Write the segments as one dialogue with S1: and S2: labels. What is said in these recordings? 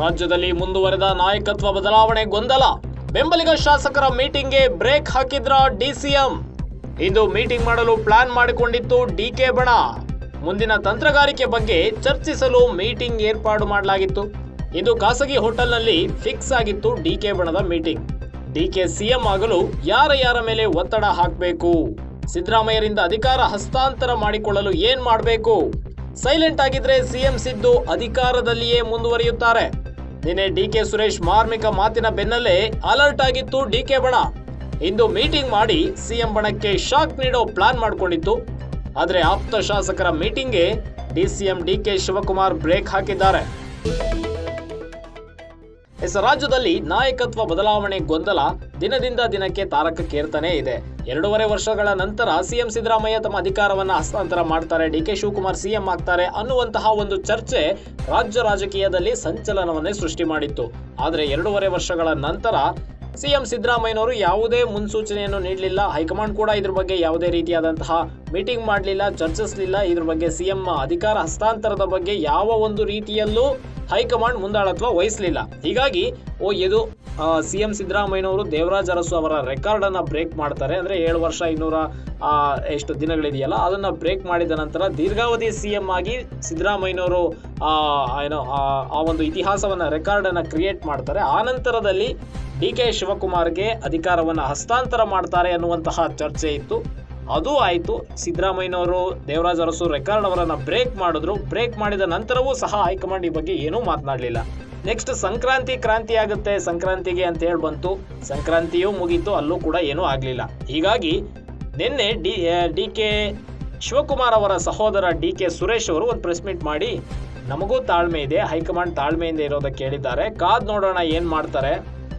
S1: ರಾಜ್ಯದಲ್ಲಿ ಮುಂದುವರೆದ ನಾಯಕತ್ವ ಬದಲಾವಣೆ ಗೊಂದಲ. ಬೆಂಬಲಿಗ ಶಾಸಕರ ಮೀಟಿಂಗ್ಗೆ ಬ್ರೇಕ್ ಹಾಕಿದ್ರ ಡಿಸಿಎಂ? ಇಂದು ಮೀಟಿಂಗ್ ಮಾಡಲು ಪ್ಲಾನ್ ಮಾಡಿಕೊಂಡಿತ್ತು ಡಿಕೆ ಬಣ. ಮುಂದಿನ ತಂತ್ರಗಾರಿಕೆ ಬಗ್ಗೆ ಚರ್ಚಿಸಲು ಮೀಟಿಂಗ್ ಏರ್ಪಾಡು ಮಾಡಲಾಗಿತ್ತು. ಇಂದು ಖಾಸಗಿ ಹೋಟೆಲ್ನಲ್ಲಿ ಫಿಕ್ಸ್ ಆಗಿತ್ತು ಡಿಕೆ ಬಣದ ಮೀಟಿಂಗ್. ಡಿಕೆ ಸಿಎಂ ಆಗಲು ಯಾರ ಯಾರ ಮೇಲೆ ಒತ್ತಡ ಹಾಕಬೇಕು? ಸಿದ್ದರಾಮಯ್ಯರಿಂದ ಅಧಿಕಾರ ಹಸ್ತಾಂತರ ಮಾಡಿಕೊಳ್ಳಲು ಏನ್ ಮಾಡಬೇಕು? ಸೈಲೆಂಟ್ ಆಗಿದ್ರೆ ಸಿಎಂ ಸಿದ್ದು ಅಧಿಕಾರದಲ್ಲಿಯೇ ಮುಂದುವರಿಯುತ್ತಾರೆ. ನಿನ್ನೆ ಡಿಕೆ ಸುರೇಶ್ ಮಾರ್ಮಿಕ ಮಾತಿನ ಬೆನ್ನಲ್ಲೇ ಅಲರ್ಟ್ ಆಗಿತ್ತು ಡಿಕೆ ಬಣ. ಇಂದು ಮೀಟಿಂಗ್ ಮಾಡಿ ಸಿಎಂ ಬಣಕ್ಕೆ ಶಾಕ್ ನೀಡೋ ಪ್ಲಾನ್ ಮಾಡಿಕೊಂಡಿತ್ತು. ಆದರೆ ಆಪ್ತ ಶಾಸಕರ ಮೀಟಿಂಗ್ಗೆ ಡಿಸಿಎಂ ಡಿಕೆ ಶಿವಕುಮಾರ್ ಬ್ರೇಕ್ ಹಾಕಿದ್ದಾರೆ. ಎಸ್ ರಾಜ್ಯದಲ್ಲಿ ನಾಯಕತ್ವ ಬದಲಾವಣೆ ಗೊಂದಲ ದಿನದಿಂದ ದಿನಕ್ಕೆ ತಾರಕಕ್ಕೇರ್ತಾನೆ ಇದೆ. ಎರಡೂವರೆ ವರ್ಷಗಳ ನಂತರ ಸಿಎಂ ಸಿದ್ದರಾಮಯ್ಯ ತಮ್ಮ ಅಧಿಕಾರವನ್ನು ಹಸ್ತಾಂತರ ಮಾಡ್ತಾರೆ. ಡಿ ಕೆ ಶಿವಕುಮಾರ್ ಸಿಎಂ ಆಗ್ತಾರೆ ಅನ್ನುವಂತಹ ಒಂದು ಚರ್ಚೆ ರಾಜ್ಯ ರಾಜಕೀಯದಲ್ಲಿ ಸಂಚಲನವನ್ನೇ ಸೃಷ್ಟಿ ಮಾಡಿತ್ತು. ಆದರೆ ಎರಡೂವರೆ ವರ್ಷಗಳ ನಂತರ ಸಿಎಂ ಸಿದ್ದರಾಮಯ್ಯನವರು ಯಾವುದೇ ಮುನ್ಸೂಚನೆಯನ್ನು ನೀಡಲಿಲ್ಲ. ಹೈಕಮಾಂಡ್ ಕೂಡ ಇದ್ರ ಬಗ್ಗೆ ಯಾವುದೇ ರೀತಿಯಾದಂತಹ ಮೀಟಿಂಗ್ ಮಾಡಲಿಲ್ಲ, ಚರ್ಚಿಸಲಿಲ್ಲ. ಇದ್ರ ಬಗ್ಗೆ ಸಿಎಂ ಅಧಿಕಾರ ಹಸ್ತಾಂತರದ ಬಗ್ಗೆ ಯಾವ ಒಂದು ರೀತಿಯಲ್ಲೂ ಹೈಕಮಾಂಡ್ ಮುಂದಾಳತ್ವ ವಹಿಸಲಿಲ್ಲ. ಹೀಗಾಗಿ ಓ ಇದು ಸಿಎಂ ಸಿದ್ದರಾಮಯ್ಯನವರು ದೇವರಾಜ ಅರಸು ಅವರ ರೆಕಾರ್ಡ್ ಅನ್ನ ಬ್ರೇಕ್ ಮಾಡ್ತಾರೆ. ಅಂದ್ರೆ ಏಳು ವರ್ಷ ಇನ್ನೂರ ಎಷ್ಟು ದಿನಗಳಿದೆಯಲ್ಲ ಅದನ್ನ ಬ್ರೇಕ್ ಮಾಡಿದ ನಂತರ ದೀರ್ಘಾವಧಿ ಸಿಎಂ ಆಗಿ ಸಿದ್ದರಾಮಯ್ಯನವರು ಏನೋ ಆ, ಒಂದು ಇತಿಹಾಸವನ್ನ ರೆಕಾರ್ಡ್ ಅನ್ನ ಕ್ರಿಯೇಟ್ ಮಾಡ್ತಾರೆ. ಆ ನಂತರದಲ್ಲಿ ಡಿ ಕೆ ಶಿವಕುಮಾರ್ಗೆ ಅಧಿಕಾರವನ್ನ ಹಸ್ತಾಂತರ ಮಾಡ್ತಾರೆ ಅನ್ನುವಂತಹ ಚರ್ಚೆ ಇತ್ತು. ಅದು ಆಯಿತು. ಸಿದ್ದರಾಮಯ್ಯನವರು, ದೇವರಾಜ್ ಅರಸು ರೆಕಾರ್ಡ್ ಅವರನ್ನ ಬ್ರೇಕ್ ಮಾಡಿದ್ರು. ಬ್ರೇಕ್ ಮಾಡಿದ ನಂತರವೂ ಸಹ ಹೈಕಮಾಂಡ್ ಈ ಬಗ್ಗೆ ಏನೂ ಮಾತನಾಡಲಿಲ್ಲ. ನೆಕ್ಸ್ಟ್ ಸಂಕ್ರಾಂತಿ ಕ್ರಾಂತಿ ಆಗುತ್ತೆ. ಸಂಕ್ರಾಂತಿಗೆ ಅಂತ ಹೇಳಿ ಬಂತು. ಸಂಕ್ರಾಂತಿಯೂ ಮುಗೀತು. ಅಲ್ಲೂ ಕೂಡ ಏನೂ ಆಗಲಿಲ್ಲ. ಹೀಗಾಗಿ ನಿನ್ನೆ ಡಿ ಡಿ ಕೆ ಶಿವಕುಮಾರ್ ಅವರ ಸಹೋದರ ಡಿ ಕೆ ಸುರೇಶ್ ಅವರು ಒಂದು ಪ್ರೆಸ್ ಮೀಟ್ ಮಾಡಿ, ನಮಗೂ ತಾಳ್ಮೆ ಇದೆ. ಹೈಕಮಾಂಡ್ ತಾಳ್ಮೆಯಿಂದ ಇರೋದಕ್ಕೆ ಹೇಳಿದ್ದಾರೆ. ಕಾದ್ ನೋಡೋಣ ಏನು ಮಾಡ್ತಾರೆ.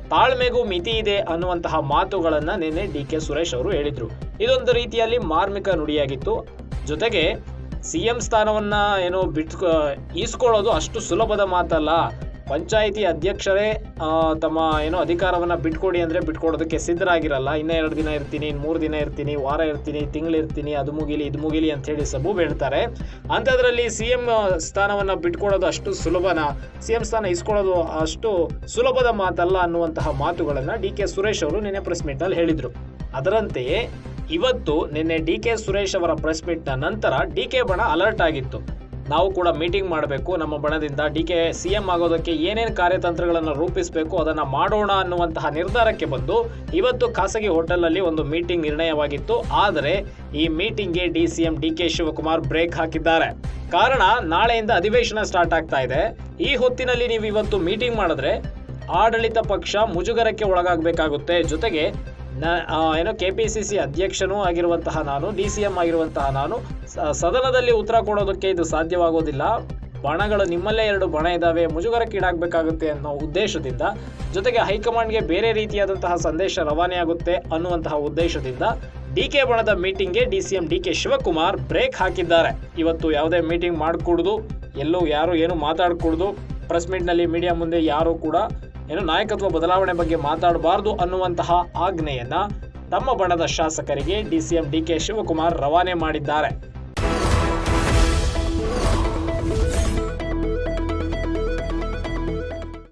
S1: ತಾಳ್ಮೆಗೂ ಮಿತಿ ಇದೆ ಅನ್ನುವಂತಹ ಮಾತುಗಳನ್ನು ನಿನ್ನೆ ಡಿ ಕೆ ಸುರೇಶ್ ಅವರು ಹೇಳಿದರು. ಇದೊಂದು ರೀತಿಯಲ್ಲಿ ಮಾರ್ಮಿಕ ನುಡಿಯಾಗಿತ್ತು. ಜೊತೆಗೆ ಸಿಎಂ ಸ್ಥಾನವನ್ನ ಏನು ಬಿಟ್ ಈಸ್ಕೊಳ್ಳೋದು ಅಷ್ಟು ಸುಲಭದ ಮಾತಲ್ಲ. ಪಂಚಾಯಿತಿ ಅಧ್ಯಕ್ಷರೇ ತಮ್ಮ ಏನೋ ಅಧಿಕಾರವನ್ನು ಬಿಟ್ಕೊಡಿ ಅಂದರೆ ಬಿಟ್ಕೊಡೋದಕ್ಕೆ ಸಿದ್ಧರಾಗಿರಲ್ಲ. ಇನ್ನೂ ಎರಡು ದಿನ ಇರ್ತೀನಿ ಇನ್ನು ಮೂರು ದಿನ ಇರ್ತೀನಿ, ವಾರ ಇರ್ತೀನಿ, ತಿಂಗಳು ಇರ್ತೀನಿ, ಅದು ಮುಗಿಲಿ, ಇದು ಮುಗಿಲಿ ಅಂತ ಹೇಳಿ ಸಬು ಹೇಳ್ತಾರೆ. ಅಂಥದ್ರಲ್ಲಿ ಸಿ ಎಂ ಸ್ಥಾನವನ್ನು ಬಿಟ್ಕೊಡೋದು ಅಷ್ಟು ಸುಲಭನ? ಸಿ ಎಂ ಸ್ಥಾನ ಇಸ್ಕೊಳ್ಳೋದು ಅಷ್ಟು ಸುಲಭದ ಮಾತಲ್ಲ ಅನ್ನುವಂತಹ ಮಾತುಗಳನ್ನು ಡಿ ಕೆ ಸುರೇಶ್ ಅವರು ನಿನ್ನೆ ಪ್ರೆಸ್ ಮೀಟ್ನಲ್ಲಿ ಹೇಳಿದ್ರು. ಅದರಂತೆಯೇ, ಇವತ್ತು ನಿನ್ನೆ ಡಿ ಕೆ ಸುರೇಶ್ ಅವರ ಪ್ರೆಸ್ ಮೀಟ್ನ ನಂತರ ಡಿ ಕೆ ಬಣ ಅಲರ್ಟ್ ಆಗಿತ್ತು. ನಾವು ಕೂಡ ಮೀಟಿಂಗ್ ಮಾಡಬೇಕು. ನಮ್ಮ ಬಣದಿಂದ ಡಿ ಕೆ ಸಿ ಎಂ ಆಗೋದಕ್ಕೆ ಏನೇನು ಕಾರ್ಯತಂತ್ರಗಳನ್ನು ರೂಪಿಸಬೇಕು, ಅದನ್ನು ಮಾಡೋಣ ಅನ್ನುವಂತಹ ನಿರ್ಧಾರಕ್ಕೆ ಬಂದು ಇವತ್ತು ಖಾಸಗಿ ಹೋಟೆಲ್ನಲ್ಲಿ ಒಂದು ಮೀಟಿಂಗ್ ನಿರ್ಣಯವಾಗಿತ್ತು. ಆದರೆ ಈ ಮೀಟಿಂಗ್ಗೆ D C M D K Shivakumar break ಹಾಕಿದ್ದಾರೆ. ಕಾರಣ ನಾಳೆಯಿಂದ ಅಧಿವೇಶನ ಸ್ಟಾರ್ಟ್ ಆಗ್ತಾ ಇದೆ. ಈ ಹೊತ್ತಿನಲ್ಲಿ ನೀವು ಇವತ್ತು ಮೀಟಿಂಗ್ ಮಾಡಿದ್ರೆ ಆಡಳಿತ ಪಕ್ಷ ಮುಜುಗರಕ್ಕೆ ಒಳಗಾಗಬೇಕಾಗುತ್ತೆ. ಜೊತೆಗೆ ಏನೋ ಕೆ ಪಿ ಸಿ ಸಿ ಅಧ್ಯಕ್ಷನೂ ಆಗಿರುವಂತಹ ನಾನು ಡಿ ಸಿ ಎಂ ಆಗಿರುವಂತಹ ನಾನು ಸದನದಲ್ಲಿ ಉತ್ತರ ಕೊಡೋದಕ್ಕೆ ಇದು ಸಾಧ್ಯವಾಗೋದಿಲ್ಲ. ಬಣಗಳು ನಿಮ್ಮಲ್ಲೇ ಎರಡು ಬಣ ಇದ್ದಾವೆ ಮುಜುಗರಕ್ಕೀಡಾಗಬೇಕಾಗುತ್ತೆ ಅನ್ನೋ ಉದ್ದೇಶದಿಂದ, ಜೊತೆಗೆ ಹೈಕಮಾಂಡ್ಗೆ ಬೇರೆ ರೀತಿಯಾದಂತಹ ಸಂದೇಶ ರವಾನೆ ಆಗುತ್ತೆ ಅನ್ನುವಂತಹ ಉದ್ದೇಶದಿಂದ ಡಿ ಕೆ ಬಣದ ಮೀಟಿಂಗ್ಗೆ D C M D K Shivakumar break ಹಾಕಿದ್ದಾರೆ. ಇವತ್ತು ಯಾವುದೇ ಮೀಟಿಂಗ್ ಮಾಡಿಕೊಡ್ದು, ಎಲ್ಲೂ ಯಾರು ಏನು ಮಾತಾಡಕೂಡ್ದು, ಪ್ರೆಸ್ ಮೀಟ್ನಲ್ಲಿ ಮೀಡಿಯಾ ಮುಂದೆ ಯಾರು ಕೂಡ ಏನು ನಾಯಕತ್ವ ಬದಲಾವಣೆ ಬಗ್ಗೆ ಮಾತಾಡಬಾರದು ಅನ್ನುವಂತಹ ಆಜ್ಞೆಯನ್ನ ತಮ್ಮ ಬಣದ ಶಾಸಕರಿಗೆ DCM C M D K Shivakumar ರವಾನೆ ಮಾಡಿದ್ದಾರೆ.